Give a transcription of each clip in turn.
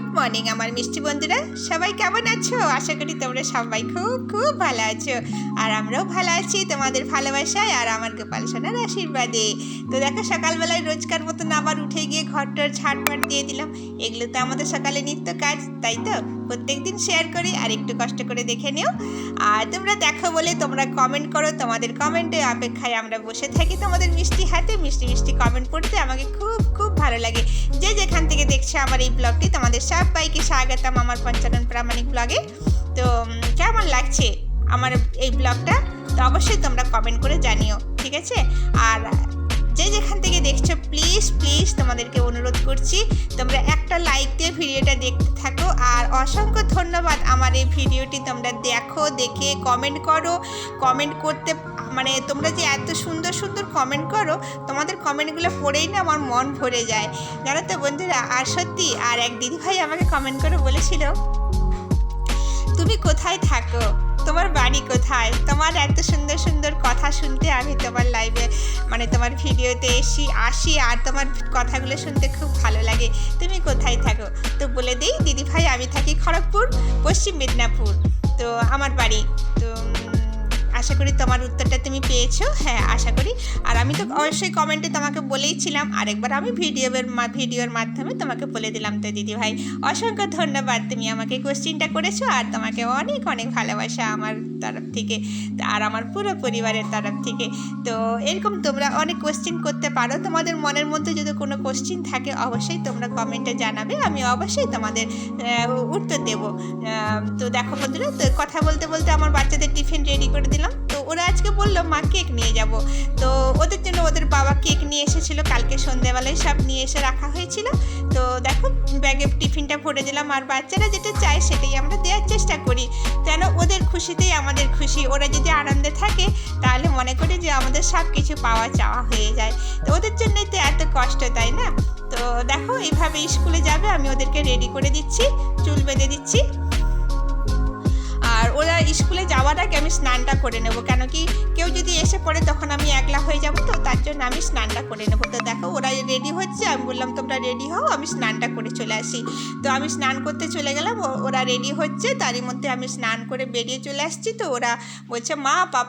Morning আমার মিষ্টি বন্ধুরা। সবাই কেমন আছো? আশা করি তোমরা সবাই খুব খুব ভালো আছো। আর আমরাও ভালো আছি তোমাদের ভালোবাসায় আর আমার গোপাল সোনার আশীর্বাদে। তো দেখো, সকালবেলায় রোজকার মতন আবার উঠে গিয়ে ঘরটার ঝাড়পাট দিয়ে দিলাম। এগুলো তো আমাদের সকালে নিত্য কাজ, তাই তো? প্রত্যেকদিন শেয়ার করি আর একটু কষ্ট করে দেখে নিও। আর তোমরা দেখো বলে তোমরা কমেন্ট করো। তোমাদের কমেন্টে অপেক্ষায় আমরা বসে থাকি। তোমাদের মিষ্টি হাতে মিষ্টি মিষ্টি কমেন্ট পড়তে আমাকে খুব খুব ভালো লাগে। যে যেখান থেকে দেখছে আমার এই ব্লগটি তোমাদের সবাইকে স্বাগতম আমার পঞ্চানন প্রামাণিক ব্লগে তো কেমন লাগছে আমার এই ব্লগটা তো অবশ্যই তোমরা কমেন্ট করে জানিও, ঠিক আছে? আর যে যেখান থেকে দেখছ প্লিজ প্লিজ তোমাদেরকে অনুরোধ করছি, তোমরা একটা লাইক দিয়ে ভিডিওটা দেখতে থাকো। আর অসংখ্য ধন্যবাদ আমার এই ভিডিওটি তোমরা দেখো, দেখে কমেন্ট করো। কমেন্ট করতে মানে তোমরা যে এত সুন্দর সুন্দর কমেন্ট করো, তোমাদের কমেন্টগুলো পড়েই না আমার মন ভরে যায়। জানো তো বন্ধুরা, আর সত্যি, আর এক দিদিভাই আমাকে কমেন্ট করে বলেছিল, তুমি কোথায় থাকো? তোমার বাড়ি কোথায়? তোমার এত সুন্দর সুন্দর কথা শুনতে আমি তোমার লাইভে মানে তোমার ভিডিওতে এসি, আসি আর তোমার কথাগুলো শুনতে খুব ভালো লাগে। তুমি কোথায় থাকো? তো বলে দিই দিদি ভাই আমি থাকি খড়গপুর, পশ্চিম মেদিনীপুর। তো আমার বাড়ি। আশা করি তোমার উত্তরটা তুমি পেয়েছ। হ্যাঁ আশা করি। আর আমি তো অবশ্যই কমেন্টে তোমাকে বলেইছিলাম, আরেকবার আমি ভিডিওর ভিডিওর মাধ্যমে তোমাকে বলে দিলাম তো দিদি ভাই অসংখ্য ধন্যবাদ, তুমি আমাকে কোশ্চিনটা করেছ আর তোমাকে অনেক অনেক ভালোবাসা আমার তরফ থেকে। আর আমার পুরো পরিবারের তরফ থেকে। তো এরকম তোমরা অনেক কোশ্চেন করতে পারো। তোমাদের মনের মধ্যে যদি কোনো কোয়েশ্চেন থাকে, অবশ্যই তোমরা কমেন্টে জানাবে। আমি অবশ্যই তোমাদের উত্তর দেবো। তো দেখো বন্ধুরা, তো কথা বলতে বলতে আমার বাচ্চাদের টিফিন রেডি করে দিলাম। ওরা আজকে বলল, মা, কেক নিয়ে যাব। তো ওদের জন্য ওদের বাবা কেক নিয়ে এসেছিল। কালকে সন্ধেবেলায় সব নিয়ে এসে রাখা হয়েছিল। তো দেখো ব্যাগে টিফিনটা ভরে দিলাম। আর বাচ্চারা যেটা চায় সেটাই আমরা দেওয়ার চেষ্টা করি। কেন ওদের খুশিতেই আমাদের খুশি। ওরা যদি আনন্দে থাকে, তাহলে মনে করি যে আমাদের সব কিছু পাওয়া চাওয়া হয়ে যায়। তো ওদের জন্যই তো এত কষ্ট, তাই না? তো দেখো, এইভাবে স্কুলে যাবে। আমি ওদেরকে রেডি করে দিচ্ছি। চুল বেঁধে দিচ্ছি। ওরা স্কুলে যাওয়ার আগে আমি স্নানটা করে নেব। কেন কি কেউ যদি এসে পড়ে তখন আমি একলা হয়ে যাব তো, তার জন্য আমি স্নানটা করে নেব। তো দেখো, ওরা রেডি হচ্ছে, আমি বললাম, তোমরা রেডি হও, আমি স্নানটা করে চলে আসি। তো আমি স্নান করতে চলে গেলাম ওরা রেডি হচ্ছে, তারই মধ্যে আমি স্নান করে বেরিয়ে চলে আসছি। তো ওরা বলছে, মা, পাপ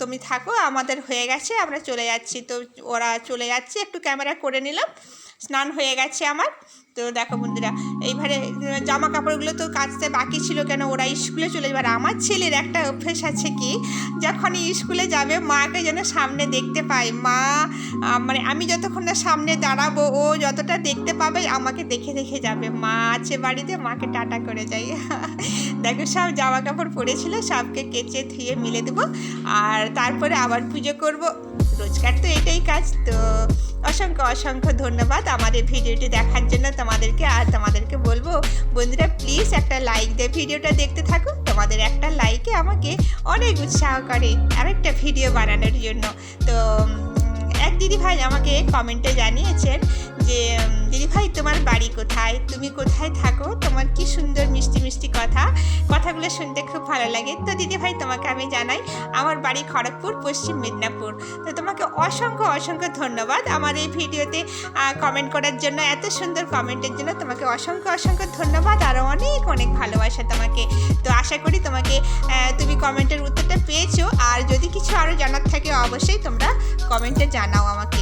তুমি থাকো, আমাদের হয়ে গেছে, আমরা চলে যাচ্ছি। তো ওরা চলে যাচ্ছে, একটু ক্যামেরা করে নিলাম, স্নান হয়ে গেছে আমার। তো দেখো বন্ধুরা, এইবারে জামা কাপড়গুলো তো কাচতে বাকি ছিল কেন? ওরা স্কুলে চলে যাবে। আর আমার ছেলের একটা অভ্যেস আছে কি যখন স্কুলে যাবে, মাকে যেন সামনে দেখতে পায়। মা মানে আমি যতক্ষণ না সামনে দাঁড়াবো, ও যতটা দেখতে পাবে, আমাকে দেখে দেখে যাবে। মা আছে বাড়িতে, মাকে টাটা করে যাই। দেখো, সব জামা কাপড় পরেছিল, সবকে কেচে ধুয়ে মিলে দেবো। আর তারপরে আবার পুজো করব। রোজকার তো এটাই কাজ, তো অসংখ্য অসংখ্য ধন্যবাদ আমাদের ভিডিওটি দেখার জন্য তোমাদেরকে। আর তোমাদেরকে বলব, বন্ধুরা প্লিজ একটা লাইক দিয়ে ভিডিওটা দেখতে থাকো। তোমাদের একটা লাইকে আমাকে অনেক উৎসাহ করে আরেকটা ভিডিও বানানোর জন্য। তো এক দিদি ভাই আমাকে কমেন্টে জানিয়েছেন যে দিদি ভাই, তোমার বাড়ি কোথায়? তুমি কোথায় থাকো? তোমার কি সুন্দর মিষ্টি মিষ্টি কথা? কথাগুলো শুনতে খুব ভালো লাগে। তো দিদি ভাই, তোমাকে আমি জানাই, আমার বাড়ি খড়গপুর, পশ্চিম মেদিনীপুর। তো তোমাকে অসংখ্য অসংখ্য ধন্যবাদ আমার এই ভিডিওতে কমেন্ট করার জন্য, এত সুন্দর কমেন্টের জন্য তোমাকে অসংখ্য অসংখ্য ধন্যবাদ আরও অনেক অনেক ভালোবাসা তোমাকে। তো আশা করি তোমাকে তুমি কমেন্টের উত্তরটা পেয়েছ। আর যদি কিছু আরও জানার থাকে, অবশ্যই তোমরা কমেন্টে জানাও আমাকে।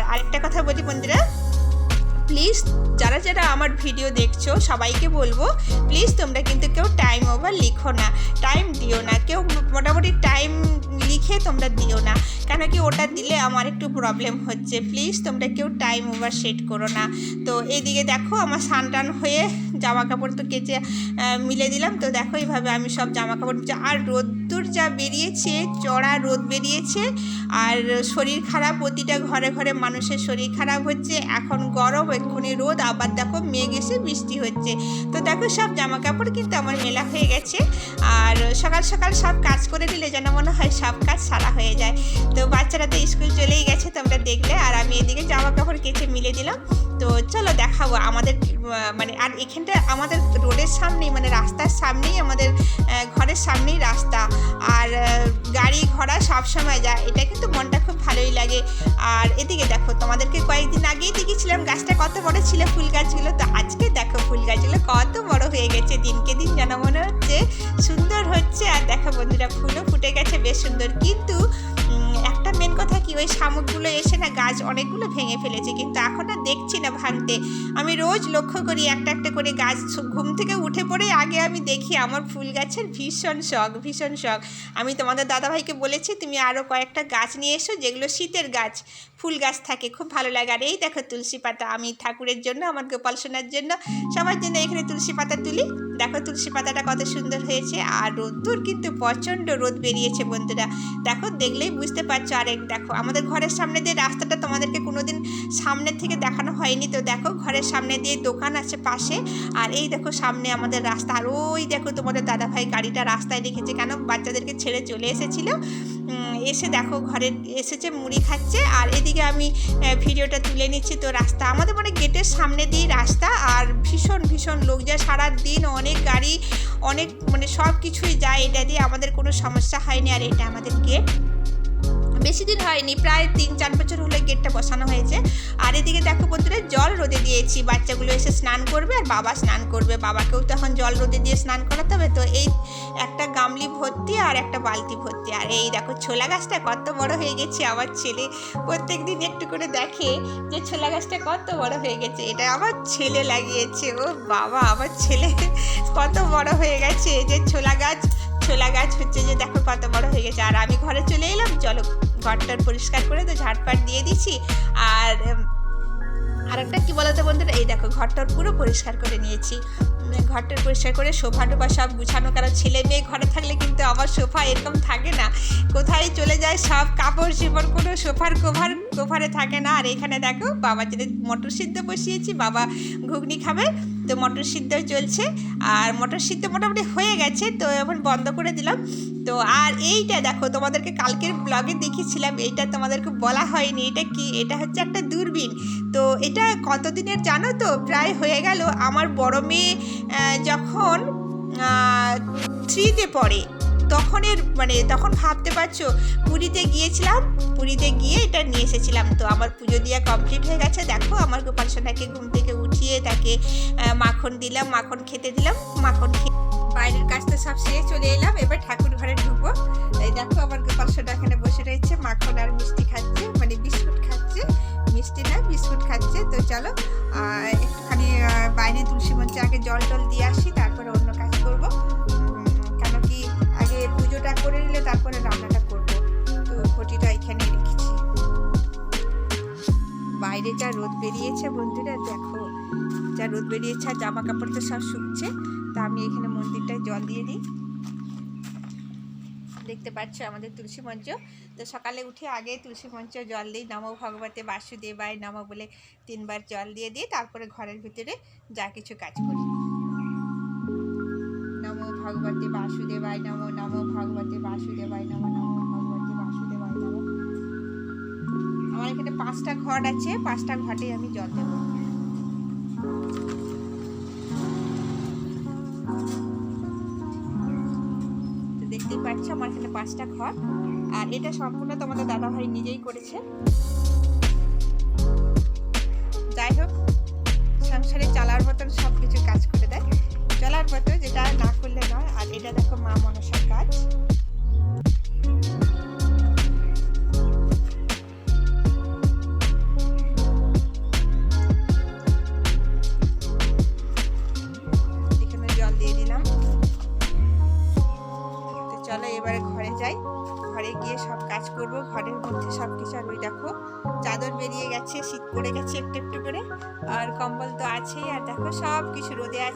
আর আরেকটা কথা বলি বন্ধুরা। প্লিজ যারা যারা আমার ভিডিও দেখছ, সবাইকে বলব প্লিজ তোমরা কিন্তু কেউ টাইম ওভার লিখো না। টাইম দিও না। কেউ মোটামুটি টাইম লিখে তোমরা দিও না। কেন কি ওটা দিলে আমার একটু প্রবলেম হচ্ছে। প্লিজ তোমরা কেউ টাইম ওভার সেট করো না। তো এইদিকে দেখো, আমার সানটান টান হয়ে জামা কাপড় তো কেচে মিলে দিলাম। তো দেখো এইভাবে আমি সব জামা কাপড় আর রোদ্দুর যা বেরিয়েছে, চড়া রোদ বেরিয়েছে, আর শরীর খারাপ, প্রতিটা ঘরে ঘরে মানুষের শরীর খারাপ হচ্ছে। এখন গরম, এক্ষুনি রোদ, আবার দেখো মেঘ এসে বৃষ্টি হচ্ছে। তো দেখো সব জামা কাপড় কিন্তু আমার মেলা হয়ে গেছে। আর সকাল সকাল সব কাজ করে দিলে যেন মনে হয় সব কাজ সারা হয়ে যায়। তো বাচ্চারা তো স্কুল চলেই গেছে, তোমরা দেখলে। আর আমি এদিকে জামা কাপড় কেচে মিলে দিলাম। তো চলো দেখাবো আমাদের মানে আর এখানটা আমাদের রোডের সামনেই মানে রাস্তার সামনেই, আমাদের ঘরের সামনেই রাস্তা। আর গাড়ি ঘোড়া সব সময় যায়। এটা কিন্তু মনটা খুব ভালোই লাগে। আর এদিকে দেখো, তোমাদেরকে কয়েকদিন আগেই দেখেছিলাম গাছটা কত বড় ছিল ফুল গাছগুলো। তো আজকে দেখো ফুল গাছগুলো কত বড় হয়ে গেছে। দিনকে দিন যেন মনে হচ্ছে সুন্দর হচ্ছে। আর দেখো বন্ধুরা, ফুলও ফুটে গেছে, বেশ সুন্দর। কিন্তু মেন কথা কি, ওই শামুকগুলো এসে না গাছ অনেকগুলো ভেঙে ফেলেছে, কিন্তু এখন আর দেখছি না ভাঙতে। আমি রোজ লক্ষ্য করি একটা একটা করে গাছ ঘুম থেকে উঠে পড়ে আগে আমি দেখি আমার ফুল গাছের ভীষণ শখ ভীষণ শখ। আমি তোমাদের দাদাভাইকে বলেছি, তুমি আরও কয়েকটা গাছ নিয়ে এসো যেগুলো শীতের গাছ, ফুল গাছ থাকে, খুব ভালো লাগে। আর এই দেখো তুলসী পাতা, আমি ঠাকুরের জন্য, আমার গোপাল সোনার জন্য, সবার জন্য এখানে তুলসী পাতা তুলি। দেখো তুলসী পাতাটা কত সুন্দর হয়েছে, আর রোদ্দুর কিন্তু প্রচণ্ড রোদ বেরিয়েছে বন্ধুরা। দেখো, দেখলেই বুঝতে পারছ। আরেক দেখো, আমাদের ঘরের সামনে দিয়ে রাস্তাটা তোমাদেরকে কোনোদিন সামনের থেকে দেখানো হয়নি। তো দেখো, ঘরের সামনে দিয়ে দোকান আছে পাশে। আর এই দেখো, সামনে আমাদের রাস্তা। আর ওই দেখো তোমাদের দাদাভাই গাড়িটা রাস্তায় রেখেছে। কেন? বাচ্চাদেরকে ছেড়ে চলে এসেছিল। এসে দেখো ঘরে এসেছে, মুড়ি খাচ্ছে, আর এদিকে আমি ভিডিওটা তুলে নিচ্ছি। তো রাস্তা, আমাদের মানে গেটের সামনে দিয়ে রাস্তা, আর ভীষণ ভীষণ লোক যায়। সারাদিন অনেক গাড়ি, অনেক মানে সব কিছুই যায়। এটা দিয়ে আমাদের কোনো সমস্যা হয়নি, আর এটা আমাদের গেট। বেশি দিন হয়নি, প্রায় তিন চার বছর হলে গেটটা বসানো হয়েছে। আর এদিকে দেখো বন্ধুরা, জল রোদে দিয়েছি, বাচ্চাগুলো এসে স্নান করবে আর বাবা স্নান করবে। বাবাকেও তো এখন জল রোদে দিয়ে স্নান করাতে হবে, তো এই একটা গামলি ভর্তি আর একটা বালতি ভর্তি। আর এই দেখো ছোলা গাছটা কত বড় হয়ে গেছে, আমার ছেলে প্রত্যেক দিন একটু করে দেখে যে ছোলা গাছটা কত বড় হয়ে গেছে। এটা আমার ছেলে লাগিয়েছে, ও বাবা, আমার ছেলে কত বড় হয়ে গেছে। যে ছোলা গাছ ছোলা গাছ হচ্ছে যে দেখো কত বড় হয়ে গেছে। আর আমি ঘরে চলে এলাম, চলো ঘরটার পরিষ্কার করে তো ঝাড়পাট দিয়ে দিচ্ছি আর আর আরেকটা কি বলতো বন্ধুরা? এই দেখো, ঘরটার পুরো পরিষ্কার করে নিয়েছি। ঘরটার পরিষ্কার করে শোভা টোভা সব গুছানো, কারণ ছেলে মেয়ে ঘরে থাকলে সোফা এরকম থাকে না। কোথায় চলে যায় সব কাপড় চোপড় কোনো সোফার কোভার, কোভারে থাকে না। আর এখানে দেখো, বাবা যদি মটর সিদ্ধ বসিয়েছি, বাবা ঘুগনি খাবে, তো মটর সিদ্ধ চলছে। আর মটর সিদ্ধ মোটামুটি হয়ে গেছে, তো এখন বন্ধ করে দিলাম। তো আর এইটা দেখো, তোমাদেরকে কালকের ব্লগে দেখিয়েছিলাম, এইটা তোমাদেরকে বলা হয়নি। এটা কি? এটা হচ্ছে একটা দূরবীন। তো এটা কতদিনের জানো তো? প্রায় হয়ে গেল। আমার বড় মেয়ে যখন থ্রিতে পড়ে। তখনের মানে তখন ভাবতে পারছ, পুরীতে গিয়েছিলাম, পুরীতে গিয়ে এটা নিয়ে এসেছিলাম। তো আমার পুজো দেওয়া কমপ্লিট হয়ে গেছে। দেখো, আমার গোপাল সোনাকে ঘুম থেকে উঠিয়ে তাকে মাখন দিলাম, মাখন খেতে দিলাম, মাখন খেয়ে বাইরের কাজটা সব সেরে চলে এলাম। এবার ঠাকুর ঘরে ঢুকবো। এই দেখো, আমার গোপাল সোনা এখানে বসে রয়েছে, মাখন আর মিষ্টি খাচ্ছে মানে বিস্কুট খাচ্ছে। মিষ্টি না, বিস্কুট খাচ্ছে। তো চলো একটুখানি বাইরে তুলসী মঞ্চে আগে জল টল দিয়ে আসি, তারপরে অন্য কাজ করব। যা রোদ বেরিয়েছে বন্ধুরা দেখো যা রোদ বেরিয়েছে আর জামা কাপড় তো সব শুকছে। তা আমি এখানে মন্দিরটায় জল দিয়ে দিই। দেখতে পাচ্ছ আমাদের তুলসী মঞ্চ। তো সকালে উঠে আগে তুলসী মঞ্চ জল দিই, নমো ভগবতে বাসুদেবায় নমো বলে তিনবার জল দিয়ে দিই, তারপরে ঘরের ভিতরে যা কিছু কাজ করি। নমো ভগবতে বাসুদেবায় নমো নমো ভগবতে বাসুদেবায় নমো নমো এখানে পাঁচটা ঘট আছে, পাঁচটা ঘটে আমি জল দেবো। দেখতেই পাচ্ছ আমার এখানে পাঁচটা ঘর আর এটা সম্পূর্ণ তোমাদের দাদাভাই নিজেই করেছে। যাই হোক, সংসারে চলার মতন সব কিছু কাজ করে দেয়। চলার মতো যেটা না করলে নয়। আর এটা দেখো মা মনসার কাজ।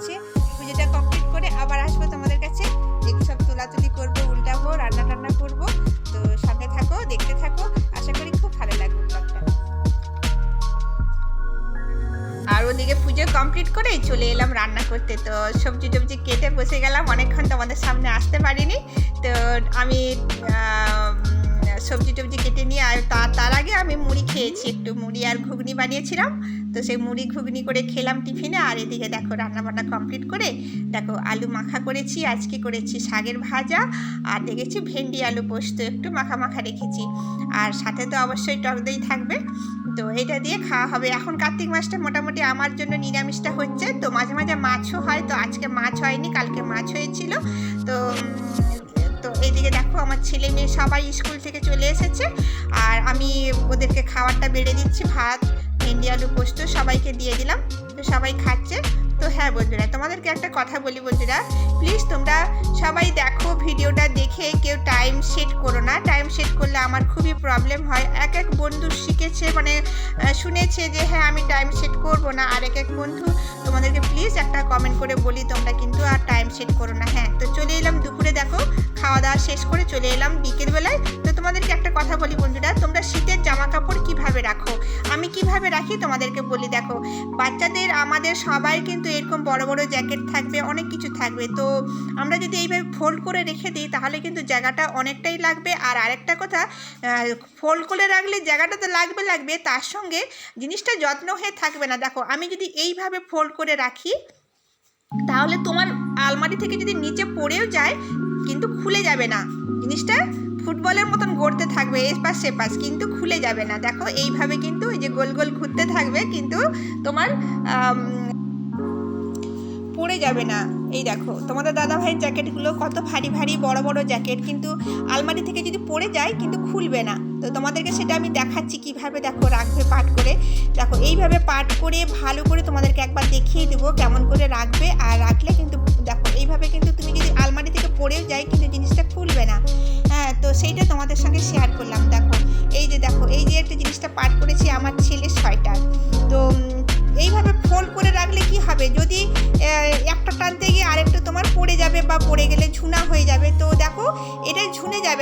আছে পুজোটা কমপ্লিট করে আবার আসব তোমাদের কাছে। সব তোলাতুলি করব, উল্টাবো রান্না টান্না করব। তো সঙ্গে থাকো, দেখতে থাকো। আশা করি খুব ভালো লাগবে আর ওদিকে পুজো কমপ্লিট করে চলে এলাম রান্না করতে। তো সবজি টবজি কেটে বসে গেলাম। অনেকক্ষণ তোমাদের সামনে আসতে পারিনি। তো আমি সবজি টবজি কেটে নিয়ে আর তার আগে আমি মুড়ি খেয়েছি। একটু মুড়ি আর ঘুগনি বানিয়েছিলাম। তো সেই মুড়ি ঘুগনি করে খেলাম টিফিনে, আর এদিকে দেখো রান্না বান্না কমপ্লিট করে, দেখো আলু মাখা করেছি, আজকে করেছি শাকের ভাজা, আর দেখেছি ভেন্ডি আলু পোস্ত একটু মাখা মাখা রেখেছি। আর সাথে তো অবশ্যই টক দই থাকবে। তো এটা দিয়ে খাওয়া হবে। এখন কার্তিক মাসটা মোটামুটি আমার জন্য নিরামিষটা হচ্ছে। তো মাঝে মাঝে মাছও হয়, তো আজকে মাছ হয়নি, কালকে মাছ হয়েছিল। তো তো এইদিকে দেখো আমার ছেলে মেয়ে সবাই স্কুল থেকে চলে এসেছে। আর আমি ওদেরকে খাবারটা বেড়ে দিচ্ছি, ভাত ভেন্ডি আলু পোস্ত সবাইকে দিয়ে দিলাম। তো সবাই খাচ্ছে। তো হ্যাঁ বন্ধুরা, তোমাদেরকে একটা কথা বলি বন্ধুরা। প্লিজ তোমরা সবাই দেখো ভিডিওটা দেখে কেউ টাইম সেট করো না। টাইম সেট করলে আমার খুবই প্রবলেম হয়। এক এক বন্ধু শিখেছে মানে শুনেছে যে হ্যাঁ আমি টাইম সেট করব না। আর এক এক বন্ধু তোমাদেরকে প্লিজ একটা কমেন্ট করে বলি, তোমরা কিন্তু আর টাইম সেট করো না। হ্যাঁ তো চলে এলাম দুপুরে, দেখো, খাওয়া দাওয়া শেষ করে চলে এলাম বিকেলবেলায় তো তোমাদেরকে একটা কথা বলি বন্ধুরা, তোমরা শীতের জামা কাপড় কীভাবে রাখো? আমি কীভাবে রাখি? তোমাদেরকে বলি, দেখো, বাচ্চাদের, আমাদের সবাই কিন্তু এরকম বড় বড় জ্যাকেট থাকবে, অনেক কিছু থাকবে। তো আমরা যদি এইভাবে ফোল্ড করে রেখে দিই, তাহলে কিন্তু জায়গাটা অনেকটাই লাগবে। আর আরেকটা কথা ফোল্ড করে রাখলে জায়গাটা তো লাগবে লাগবে, তার সঙ্গে জিনিসটা যত্ন হয়ে থাকবে না। দেখো, আমি যদি এইভাবে ফোল্ড করে রাখি, তাহলে তোমার আলমারি থেকে যদি নিচে পড়েও যায়, কিন্তু খুলে যাবে না। জিনিসটা ফুটবলের মতন গড়তে থাকবে, এপাশ সেপাশ, কিন্তু খুলে যাবে না। দেখো, এইভাবে কিন্তু ওই যে গোল গোল ঘুরতে থাকবে, কিন্তু তোমার পড়ে যাবে না। এই দেখো, তোমাদের দাদা ভাইয়ের জ্যাকেটগুলো কত ভারী ভারী, বড় বড় জ্যাকেট কিন্তু আলমারি থেকে যদি পড়ে যায়, কিন্তু খুলবে না। তো তোমাদেরকে সেটা আমি দেখাচ্ছি কীভাবে দেখো, রাখবে পাট করে। দেখো, এইভাবে পাট করে, ভালো করে তোমাদেরকে একবার দেখিয়ে দেবো কেমন করে রাখবে। আর রাখলে কিন্তু, দেখো, এইভাবে কিন্তু তুমি যদি আলমারি থেকে পড়েও যায়, কিন্তু জিনিসটা খুলবে না। হ্যাঁ তো সেইটা তোমাদের সঙ্গে শেয়ার করলাম। দেখো, এই যে দেখো, এই যে একটা জিনিসটা পাট করেছি আমার ছেলে সোয়েটার। তো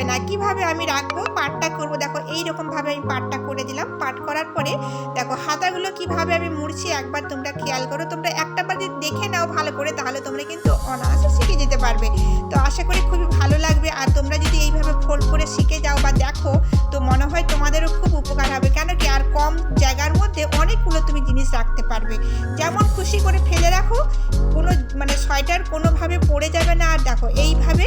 যাবে না। কীভাবে আমি রাখব? পাটটা করব। দেখো এই রকম ভাবে আমি পাটটা করে দিলাম। পাট করার পরে দেখো, হাতাগুলো কীভাবে আমি মুড়ছি একবার তোমরা খেয়াল করো। তোমরা একটা বার যদি দেখে নাও ভালো করে, তাহলে তোমরা কিন্তু অনায়াসে শিখে যেতে পারবে। তো আশা করি খুবই ভালো লাগবে। আর তোমরা যদি এইভাবে ফোল্ড করে শিখে যাও বা দেখো, তো মনে হয় তোমাদেরও খুব উপকার হবে। কেন কি আর কম জায়গার মধ্যে অনেকগুলো তুমি জিনিস রাখতে পারবে। যেমন খুশি করে ফেলে রাখো, কোনো মানে সোয়েটার কোনোভাবে পড়ে যাবে না। আর দেখো, এইভাবে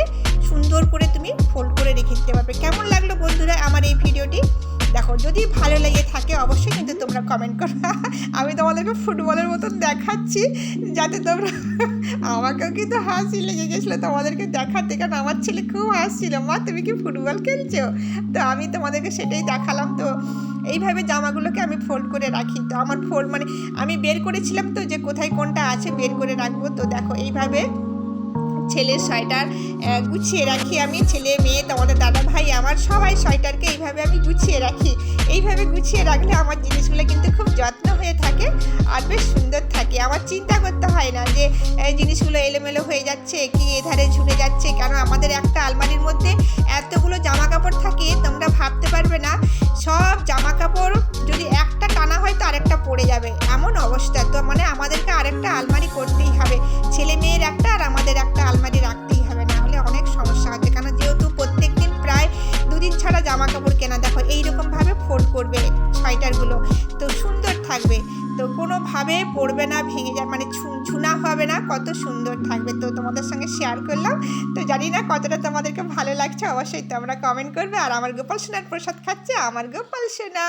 সুন্দর করে তুমি ফোল্ড করে রেখে দিতে পারবে। কেমন লাগল বন্ধুরা আমার এই ভিডিওটি? দেখো, যদি ভালো লেগে থাকে অবশ্যই কিন্তু তোমরা কমেন্ট করো। আমি তোমাদেরকে ফুটবলের মতন দেখাচ্ছি, যাতে তোমরা আমাকেও কিন্তু হাসি লেগে গেছিল তোমাদেরকে দেখাতে, কারণ আমার ছেলে খুব হাসছিল। মা, তুমি কি ফুটবল খেলছো? তো আমি তোমাদেরকে সেটাই দেখালাম। তো এইভাবে জামাগুলোকে আমি ফোল্ড করে রাখি। তো আমার ফোল্ড মানে আমি বের করেছিলাম তো যে কোথায় কোনটা আছে বের করে রাখব। তো দেখো, এইভাবে ছেলের সোয়েটার গুছিয়ে রাখি আমি, ছেলে, মেয়ে, তোমাদের দাদা ভাই, আমার সবাই সোয়েটারকে এইভাবে আমি গুছিয়ে রাখি। এইভাবে গুছিয়ে রাখলে আমার জিনিসগুলো কিন্তু খুব যত্ন হয়ে থাকে আর বেশ সুন্দর থাকে। আমার চিন্তা করতে হয় না যে জিনিসগুলো এলোমেলো হয়ে যাচ্ছে, কি এধারে ঝুলে যাচ্ছে, কেন আমাদের একটা আলমারির মধ্যে এতগুলো জামা কাপড় থাকে, তোমরা ভাবতে পারবে না। সব জামা কাপড় অবশ্যই তোমরা কমেন্ট করবে আর আমার গোপাল সোনার প্রসাদ খাচ্ছে, আমার গোপাল সোনা।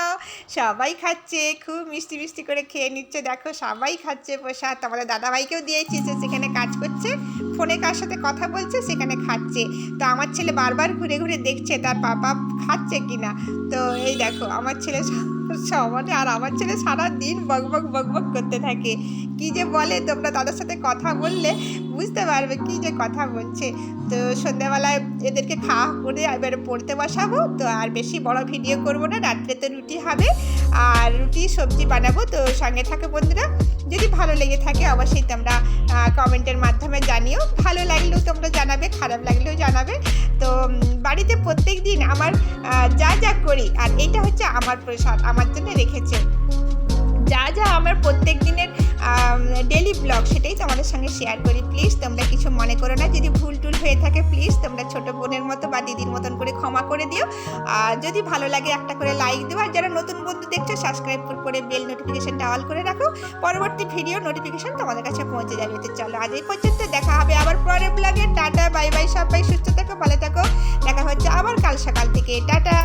সবাই খাচ্ছে, খুব মিষ্টি মিষ্টি করে খেয়ে নিচ্ছে। দেখো, সবাই খাচ্ছে প্রসাদ। আমাদের দাদাভাইকেও দিয়েছি যে সেখানে কাজ করছে। ফোনে কার সাথে কথা বলছে, সেখানে খাচ্ছে। তো আমার ছেলে বারবার ঘুরে ঘুরে দেখছে, তার পাপা খাচ্ছে কিনা? তো এই দেখো, আমার ছেলে সমানে আর আমার ছেলে সারা দিন বক বক বক বক করতে থাকে। কি যে বলে তোমরা তাদের সাথে কথা বললে বুঝতে পারবে কি যে কথা বলছে। তো সন্ধ্যাবেলায় এদেরকে খাওয়া করে এবারে পড়তে বসাবো। তো আর বেশি বড় ভিডিও করব না, রাত্রে তো রুটি হবে। আর রুটি, সবজি বানাবো। তো সঙ্গে থাকে বন্ধুরা। যদি ভালো লেগে থাকে অবশ্যই তোমরা কমেন্টের মাধ্যমে জানিও। ভালো লাগলেও তোমরা জানাবে, খারাপ লাগলেও জানাবে। তো বাড়িতে প্রত্যেক দিন আমার যা যা করি, আর এটা হচ্ছে আমার প্রসাদ। আমার জন্য রেখেছে যা যা আমার প্রত্যেক দিনের ডেলি ব্লগ সেটাই তোমাদের সঙ্গে শেয়ার করি। প্লিজ তোমরা কিছু মনে করো না। যদি ভুল টুল হয়ে থাকে প্লিজ তোমরা ছোট বোনের মতো বা দিদির মতন করে ক্ষমা করে দিও। আর যদি ভালো লাগে, একটা করে লাইক দিও। আর যারা নতুন বন্ধু দেখছ সাবস্ক্রাইব করে বেল নোটিফিকেশনটা অল করে রাখো। পরবর্তী ভিডিও নোটিফিকেশন তোমাদের কাছে পৌঁছে যাবে। তো চলো, আজ এই পর্যন্ত দেখা হবে আবার পরের ব্লগে টাটা বাই বাই সবাই সুস্থ থাকো, ভালো থাকো। দেখা হচ্ছে আবার কাল সকাল থেকে। টাটা!